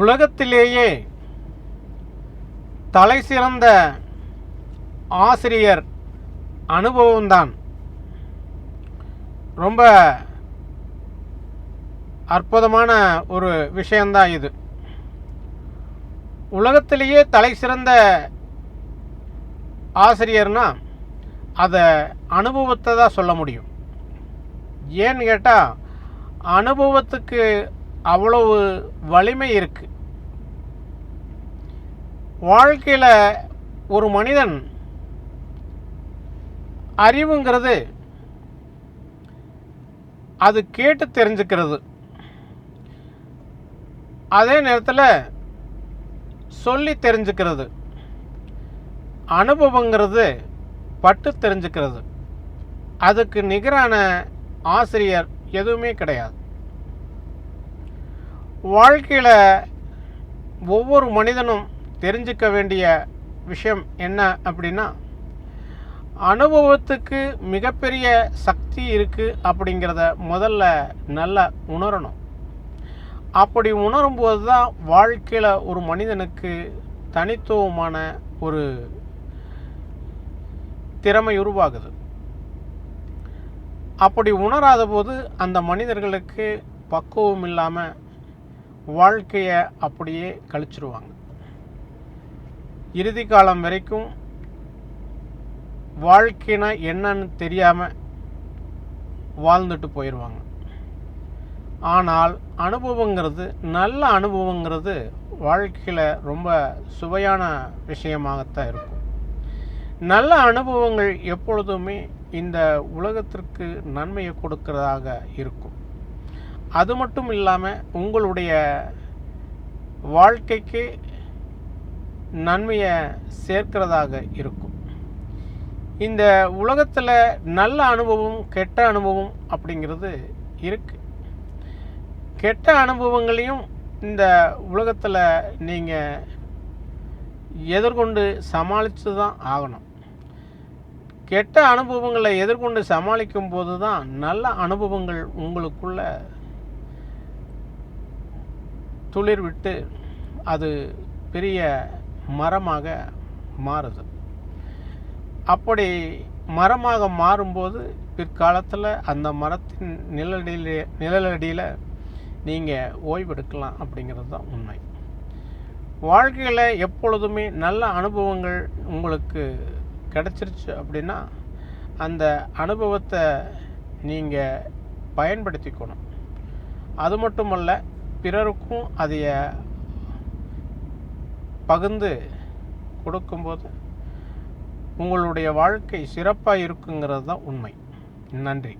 உலகத்திலேயே தலை சிறந்த ஆசிரியர் அனுபவம்தான். ரொம்ப அற்புதமான ஒரு விஷயந்தான் இது. உலகத்திலேயே தலை சிறந்த ஆசிரியர்னா அதை அனுபவத்தை தான் சொல்ல முடியும். ஏன்னு கேட்டால் அனுபவத்துக்கு அவ்வளவு வலிமை இருக்கு. வாழ்க்கையில் ஒரு மனிதன் அறிவுங்கிறது அது கேட்டு தெரிஞ்சுக்கிறது. அதே நேரத்தில் சொல்லி தெரிஞ்சுக்கிறது. அனுபவங்கிறது பட்டு தெரிஞ்சுக்கிறது. அதுக்கு நிகரான ஆசிரியர் எதுவுமே கிடையாது. வாழ்க்கையில் ஒவ்வொரு மனிதனும் தெரிஞ்சுக்க வேண்டிய விஷயம் என்ன அப்படின்னா அனுபவத்துக்கு மிகப்பெரிய சக்தி இருக்குது அப்படிங்கிறத முதல்ல நல்லா உணரணும். அப்படி உணரும்போது தான் வாழ்க்கையில் ஒரு மனிதனுக்கு தனித்துவமான ஒரு திறமை உருவாகுது. அப்படி உணராத போது அந்த மனிதர்களுக்கு பக்குவம் இல்லாமல் வாழ்க்கையை அப்படியே கழிச்சிருவாங்க. இறுதி காலம் வரைக்கும் வாழ்க்கைனா என்னன்னு தெரியாமல் வாழ்ந்துட்டு போயிடுவாங்க ஆனால் அனுபவங்கிறது நல்ல அனுபவங்கிறது வாழ்க்கையில் ரொம்ப சுவையான விஷயமாகத்தான் இருக்கும். நல்ல அனுபவங்கள் எப்பொழுதுமே இந்த உலகத்திற்கு நன்மையை கொடுக்கிறதாக இருக்கும். அது மட்டும் இல்லாமல் உங்களுடைய வாழ்க்கைக்கு நன்மையை சேர்க்கிறதாக இருக்கும். இந்த உலகத்தில் நல்ல அனுபவம் கெட்ட அனுபவம் அப்படிங்கிறது இருக்கு. கெட்ட அனுபவங்களையும் இந்த உலகத்தில் நீங்கள் எதிர்கொண்டு சமாளித்து தான் ஆகணும். கெட்ட அனுபவங்களை எதிர்கொண்டு சமாளிக்கும் போது தான் நல்ல அனுபவங்கள் உங்களுக்குள்ள துளிர் விட்டு அது பெரிய மரமாக மாறுது. அப்படி மரமாக மாறும்போது பிற்காலத்தில் அந்த மரத்தின் நிழலடியில் நிழலடியில் நீங்கள் ஓய்வெடுக்கலாம் அப்படிங்கிறது தான் உண்மை. வாழ்க்கையில் எப்பொழுதுமே நல்ல அனுபவங்கள் உங்களுக்கு கிடச்சிருச்சு அப்படின்னா அந்த அனுபவத்தை நீங்கள் பயன்படுத்திக்கணும். அது மட்டுமல்ல பிறருக்கும் அதைய பகிர்ந்து கொடுக்கும்போது உங்களுடைய வாழ்க்கை சிறப்பாக இருக்குங்கிறது தான் உண்மை. நன்றி.